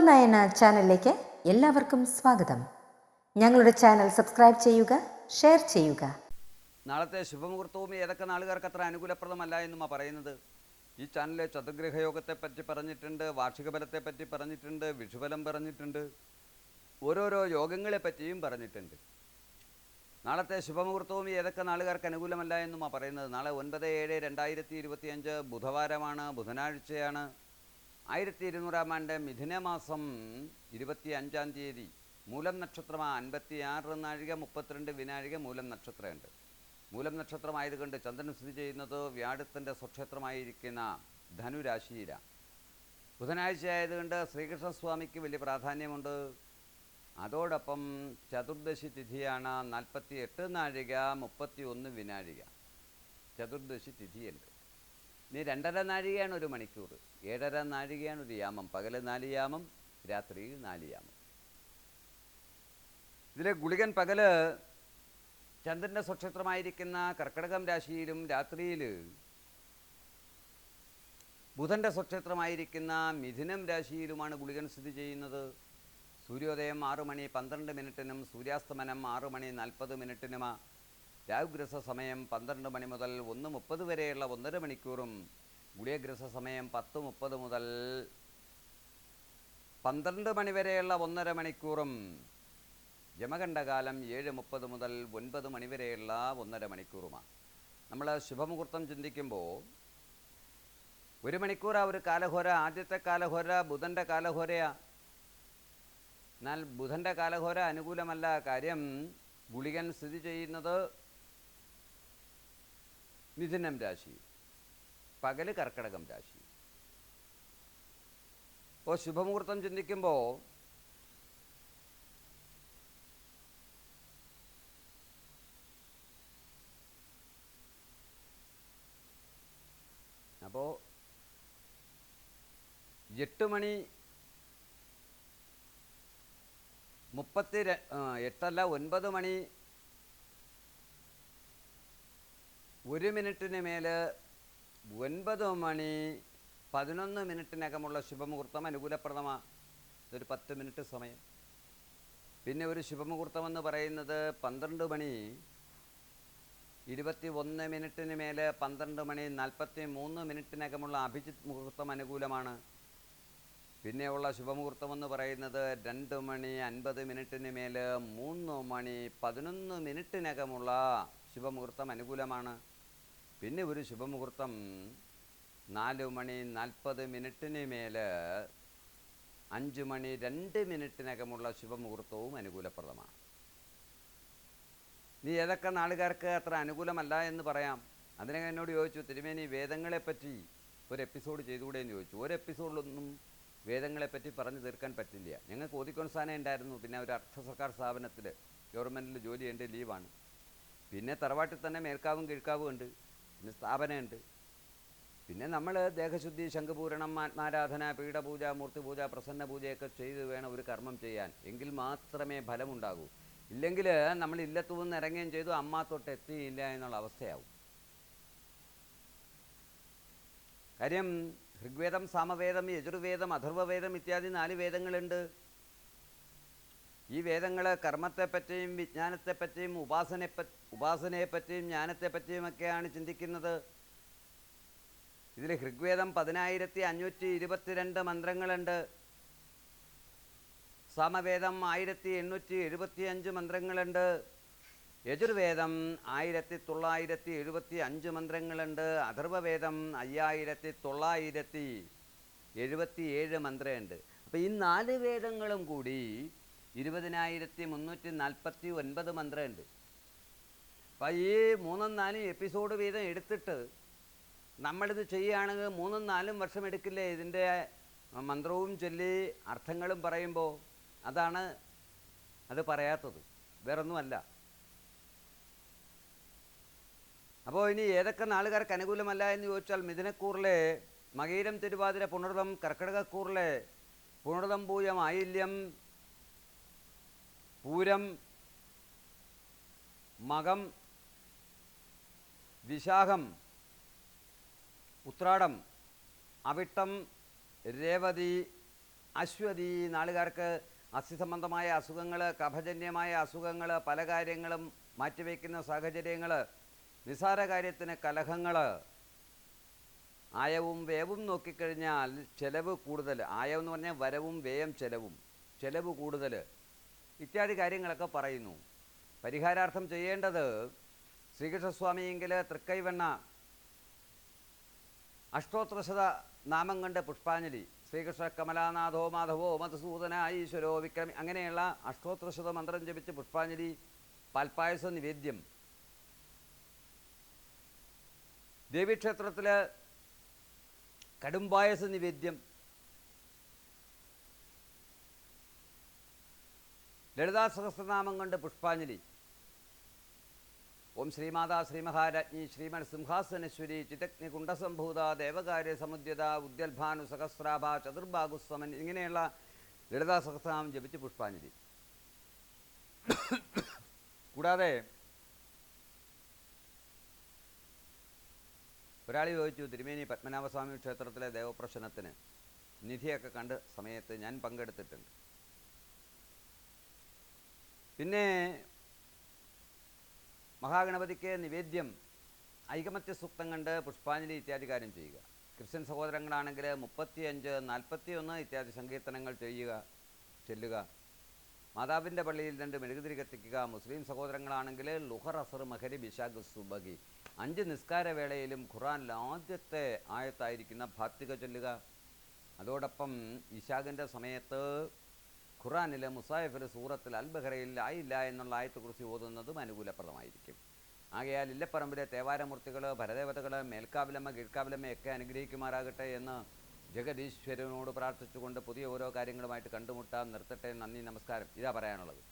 ഉപനയന ചാനലിലേക്ക് എല്ലാവർക്കും സ്വാഗതം. ഞങ്ങളുടെ ചാനൽ സബ്സ്ക്രൈബ് ചെയ്യുക ഷെയർ ചെയ്യുക. നാളത്തെ ശുഭമുഹൂർത്തവും ഏതൊക്കെ നാളുകാർക്ക് അത്ര അനുകൂലപ്രദമല്ല എന്നുമാ പറയുന്നത്? ഈ ചാനലിലെ ചതുഗ്രഹയോഗത്തെ പറ്റി പറഞ്ഞിട്ടുണ്ട് വാർഷിക ബലത്തെ പറ്റി പറഞ്ഞിട്ടുണ്ട് വിഷുബലം പറഞ്ഞിട്ടുണ്ട്. ഓരോരോ യോഗങ്ങളെ പറ്റിയും പറഞ്ഞിട്ടുണ്ട്. നാളത്തെ ശുഭമുഹൂർത്തവും ഏതൊക്കെ നാളുകാർക്ക് അനുകൂലമല്ല എന്നുമാ പറയുന്നത്. നാളെ ഒൻപത് ഏഴ് രണ്ടായിരത്തി ഇരുപത്തിയഞ്ച് ബുധവാരമാണ് ബുധനാഴ്ചയാണ്. ആയിരത്തി ഇരുന്നൂറാം ആണ്ട് മിഥുനമാസം ഇരുപത്തി അഞ്ചാം തീയതി മൂലം നക്ഷത്രമാണ് അൻപത്തി ആറ് നാഴിക മുപ്പത്തിരണ്ട് വിനാഴിക മൂലം നക്ഷത്രമുണ്ട്. മൂലം നക്ഷത്രമായതുകൊണ്ട് ചന്ദ്രൻ സ്ഥിതി ചെയ്യുന്നത് വ്യാഴത്തിന്റെ സ്വക്ഷേത്രമായിരിക്കുന്ന ധനുരാശിയിലാണ് ബുധനാഴ്ച ആയതുകൊണ്ട് ശ്രീകൃഷ്ണസ്വാമിക്ക് വലിയ പ്രാധാന്യമുണ്ട്. അതോടൊപ്പം ചതുർദശി തിഥിയാണ് നാൽപ്പത്തി എട്ട് നാഴിക മുപ്പത്തി ഒന്ന് വിനാഴിക. ചതുർദശി തിഥിയുണ്ട്. ഇനി രണ്ടര നാഴികയാണ് ഒരു മണിക്കൂർ. ഏഴര നാഴികയാണ് ഒരു യാമം. പകൽ നാല് യാമം രാത്രി നാല് യാമം. ഇതിലെ ഗുളികൻ പകൽ ചന്ദ്രന്റെ സ്വക്ഷേത്രമായിരിക്കുന്ന കർക്കടകം രാശിയിലും രാത്രിയിൽ ബുധന്റെ സ്വക്ഷേത്രമായിരിക്കുന്ന മിഥുനം രാശിയിലുമാണ് ഗുളികൻ സ്ഥിതി ചെയ്യുന്നത്. സൂര്യോദയം ആറു മണി പന്ത്രണ്ട് മിനിറ്റിനും സൂര്യാസ്തമനം ആറു മണി നാൽപ്പത് മിനിറ്റിനുമാ. രാഹുഗ്രസ സമയം പന്ത്രണ്ട് മണി മുതൽ ഒന്ന് മുപ്പത് വരെയുള്ള ഒന്നര മണിക്കൂറും ഗുളിയഗ്രസ സമയം പത്ത് മുപ്പത് മുതൽ പന്ത്രണ്ട് മണി വരെയുള്ള ഒന്നര മണിക്കൂറും യമകണ്ഠകാലം ഏഴ് മുപ്പത് മുതൽ ഒൻപത് മണിവരെയുള്ള ഒന്നര മണിക്കൂറുമാണ്. നമ്മൾ ശുഭമുഹൂർത്തം ചിന്തിക്കുമ്പോൾ ഒരു മണിക്കൂർ ആ ഒരു കാലഹോര ആദ്യത്തെ കാലഹോര ബുധന്റെ കാലഹോരയാണ് എന്നാൽ ബുധന്റെ കാലഹോര അനുകൂലമല്ല. കാര്യം ഗുളികൻ സ്ഥിതി ചെയ്യുന്നത് മിഥുനം രാശി. പകൽ കർക്കടകം രാശി. ഇപ്പോൾ ശുഭമുഹൂർത്തം ചിന്തിക്കുമ്പോൾ അപ്പോൾ എട്ട് മണി മുപ്പത്തി എട്ടല്ല ഒൻപത് മണി ഒരു മിനിറ്റിന് മേൽ ഒൻപത് മണി പതിനൊന്ന് മിനിറ്റിനകമുള്ള ശുഭമുഹൂർത്തം അനുകൂലപ്രദമാണ് ഇതൊരു പത്ത് മിനിറ്റ് സമയം. പിന്നെ ഒരു ശുഭമുഹൂർത്തം എന്ന് പറയുന്നത് പന്ത്രണ്ട് മണി ഇരുപത്തി ഒന്ന് മിനിറ്റിന് മേൽ പന്ത്രണ്ട് മണി നാൽപ്പത്തി മൂന്ന് മിനിറ്റിനകമുള്ള അഭിജിത് മുഹൂർത്തം അനുകൂലമാണ്. പിന്നെയുള്ള ശുഭമുഹൂർത്തം എന്ന് പറയുന്നത് രണ്ട് മണി അൻപത് മിനിറ്റിന് മേൽ മൂന്ന് മണി പതിനൊന്ന് മിനിറ്റിനകമുള്ള ശുഭമുഹൂർത്തം അനുകൂലമാണ്. പിന്നെ ഒരു ശുഭമുഹൂർത്തം. നാല് മണി നാൽപ്പത് മിനിറ്റിന് മേൽ അഞ്ച് മണി രണ്ട് മിനിറ്റിനകമുള്ള ശുഭമുഹൂർത്തവും അനുകൂലപ്രദമാണ്. നീ ഏതൊക്കെ നാളുകാർക്ക് അത്ര അനുകൂലമല്ല എന്ന് പറയാം. അതിനെ എന്നോട് ചോദിച്ചു തിരുമേനി വേദങ്ങളെപ്പറ്റി ഒരു എപ്പിസോഡ് ചെയ്തുകൂടെ എന്ന് ചോദിച്ചു. ഒരു എപ്പിസോഡിലൊന്നും വേദങ്ങളെപ്പറ്റി പറഞ്ഞു തീർക്കാൻ പറ്റില്ല. ഞങ്ങൾക്ക് ഓതിക്കൊൺസാനെ ഉണ്ടായിരുന്നു. പിന്നെ ഒരു അർദ്ധ സർക്കാർ സ്ഥാപനത്തിൽ ഗവൺമെന്റിൽ ജോലി ചെയ്യേണ്ട ലീവാണ്. പിന്നെ തറവാട്ടിൽ തന്നെ മേൽക്കാവും കിഴക്കാവും ഉണ്ട്. പിന്നെ സ്ഥാപനമുണ്ട്. പിന്നെ നമ്മൾ ദേഹശുദ്ധി ശംഖപൂരണം ആത്മാരാധന പീഠപൂജ മൂർത്തിപൂജ പ്രസന്ന പൂജയൊക്കെ ചെയ്ത് വേണം ഒരു കർമ്മം ചെയ്യാൻ. എങ്കിൽ മാത്രമേ ഫലമുണ്ടാകൂ. ഇല്ലെങ്കിൽ നമ്മൾ ഇല്ലത്തു നിന്ന് ഇറങ്ങുകയും ചെയ്തു അമ്മ തൊട്ട് എത്തിയില്ല എന്നുള്ള അവസ്ഥയാവും. കാര്യം ഋഗ്വേദം സാമവേദം യജുർവേദം അഥർവവേദം ഇത്യാദി നാല് വേദങ്ങളുണ്ട്. ഈ വേദങ്ങൾ കർമ്മത്തെപ്പറ്റിയും വിജ്ഞാനത്തെപ്പറ്റിയും ഉപാസനയെ ഉപാസനയെപ്പറ്റിയും ജ്ഞാനത്തെപ്പറ്റിയും ഒക്കെയാണ് ചിന്തിക്കുന്നത്. ഇതിൽ ഋഗ്വേദം പതിനായിരത്തി അഞ്ഞൂറ്റി ഇരുപത്തിരണ്ട് മന്ത്രങ്ങളുണ്ട്. സാമവേദം ആയിരത്തി എണ്ണൂറ്റി എഴുപത്തി അഞ്ച് മന്ത്രങ്ങളുണ്ട്. യജുർവേദം ആയിരത്തി തൊള്ളായിരത്തി എഴുപത്തി അഞ്ച് മന്ത്രങ്ങളുണ്ട്. അഥർവവേദം അയ്യായിരത്തി തൊള്ളായിരത്തി എഴുപത്തി ഏഴ് മന്ത്രമുണ്ട് അപ്പോൾ ഈ നാല് വേദങ്ങളും കൂടി ഇരുപതിനായിരത്തി മുന്നൂറ്റി നാൽപ്പത്തി ഒൻപത് മന്ത്രമുണ്ട്. അപ്പം ഈ മൂന്നും നാലും എപ്പിസോഡ് വീതം എടുത്തിട്ട് നമ്മളിത് ചെയ്യുകയാണെങ്കിൽ മൂന്നും നാലും വർഷം എടുക്കില്ലേ ഇതിന്റെ മന്ത്രവും ചൊല്ലി അർത്ഥങ്ങളും പറയുമ്പോൾ? അതാണ് അത് പറയാത്തത്. വേറൊന്നുമല്ല. അപ്പോൾ ഇനി ഏതൊക്കെ നാളുകാർക്ക് അനുകൂലമല്ല എന്ന് ചോദിച്ചാൽ മിഥുനക്കൂറിലെ മകീരം തിരുവാതിര പുണർതം കർക്കിടകക്കൂറിലെ പുണർതം പൂയം ആയില്യം പൂരം മകം വിശാഖം ഉത്രാടം അവിട്ടം രേവതി അശ്വതി നാളുകാർക്ക് അസ്ഥിസംബന്ധമായ അസുഖങ്ങൾ കഫജന്യമായ അസുഖങ്ങൾ പല കാര്യങ്ങളും മാറ്റിവെക്കുന്ന സാഹചര്യങ്ങൾ നിസാര കാര്യത്തിന് കലഹങ്ങൾ ആയവും വേവും നോക്കിക്കഴിഞ്ഞാൽ ചെലവ് കൂടുതൽ ആയം എന്ന് പറഞ്ഞാൽ വരവും വ്യയം ചെലവും. ചെലവ് കൂടുതൽ ഇത്യാദി കാര്യങ്ങളൊക്കെ പറയുന്നു. പരിഹാരാർത്ഥം ചെയ്യേണ്ടത് ശ്രീകൃഷ്ണസ്വാമിയെങ്കിൽ തൃക്കൈവെണ്ണ അഷ്ടോത്രശത നാമം കണ്ട് പുഷ്പാഞ്ജലി. ശ്രീകൃഷ്ണ കമലാനാഥോ മാധവോ മധുസൂദന ഈശ്വരോ വിക്രമി അങ്ങനെയുള്ള അഷ്ടോത്രശത മന്ത്രം ജപിച്ച് പുഷ്പാഞ്ജലി പാൽപ്പായസ നിവേദ്യം. ദേവീക്ഷേത്രത്തിൽ കടുംപായസ നിവേദ്യം ലളിതാ സഹസ്രനാമം കൊണ്ട് പുഷ്പാഞ്ജലി. ഓം ശ്രീമാതാ ശ്രീമഹാരാജ്ഞി ശ്രീമൻ സിംഹാസനശ്വരി ചിതഗ്നി കുണ്ടസംഭൂത ദേവകാര്യ സമുദ്യത ഉദ്യൽഭാനു സഹസ്രാഭ ചതുർഭാഗുസ്വമൻ ഇങ്ങനെയുള്ള ലളിതാ സഹസ്രനാമം ജപിച്ച് പുഷ്പാഞ്ജലി. കൂടാതെ ഒരാൾ ചോദിച്ചു തിരുമേനി പത്മനാഭസ്വാമി ക്ഷേത്രത്തിലെ ദേവപ്രശ്നത്തിന് നിധിയൊക്കെ കണ്ട സമയത്ത് ഞാൻ പങ്കെടുത്തിട്ടുണ്ട്. പിന്നെ മഹാഗണപതിക്ക് നിവേദ്യം ഐകമത്യ സൂക്തം കണ്ട് പുഷ്പാഞ്ജലി ഇത്യാദി കാര്യം ചെയ്യുക. ക്രിസ്ത്യൻ സഹോദരങ്ങളാണെങ്കിൽ മുപ്പത്തിയഞ്ച് നാൽപ്പത്തിയൊന്ന് ഇത്യാദി സങ്കീർത്തനങ്ങൾ ചെയ്യുക ചെല്ലുക. മാതാവിന്റെ പള്ളിയിൽ രണ്ട് മെഴുകുതിരി കത്തിക്കുക. മുസ്ലിം സഹോദരങ്ങളാണെങ്കിൽ ലുഹർ അസർ മഹരി ബിഷാഖ് സുബഹി. അഞ്ച് നിസ്കാര വേളയിലും ഖുറാനിൽ ആദ്യത്തെ ആയത്തായിരിക്കുന്ന ഭാത്തിക ചൊല്ലുക. അതോടൊപ്പം ഇഷാഖിന്റെ സമയത്ത് ഖുറാനിലെ മുസായിഫിൽ സൂറത്തിൽ അൽബഹറയിൽ ആയില്ല എന്നുള്ള ആയത്തെക്കുറിച്ച് ഓതുന്നതും അനുകൂലപ്രദമായിരിക്കും. ആകയാൽ ഇല്ലപ്പറമ്പിലെ തേവാരമൂർത്തികൾ ഭരദേവതകൾ മേൽക്കാവിലമ്മ കീഴ്ക്കാവിലമ്മ ഒക്കെ അനുഗ്രഹിക്കുമാറാകട്ടെ എന്ന് ജഗദീശ്വരനോട് പ്രാർത്ഥിച്ചുകൊണ്ട് പുതിയ ഓരോ കാര്യങ്ങളുമായിട്ട് കണ്ടുമുട്ടാൻ നിർത്തട്ടെ. നന്ദി നമസ്കാരം. ഇതാ പറയാനുള്ളത്.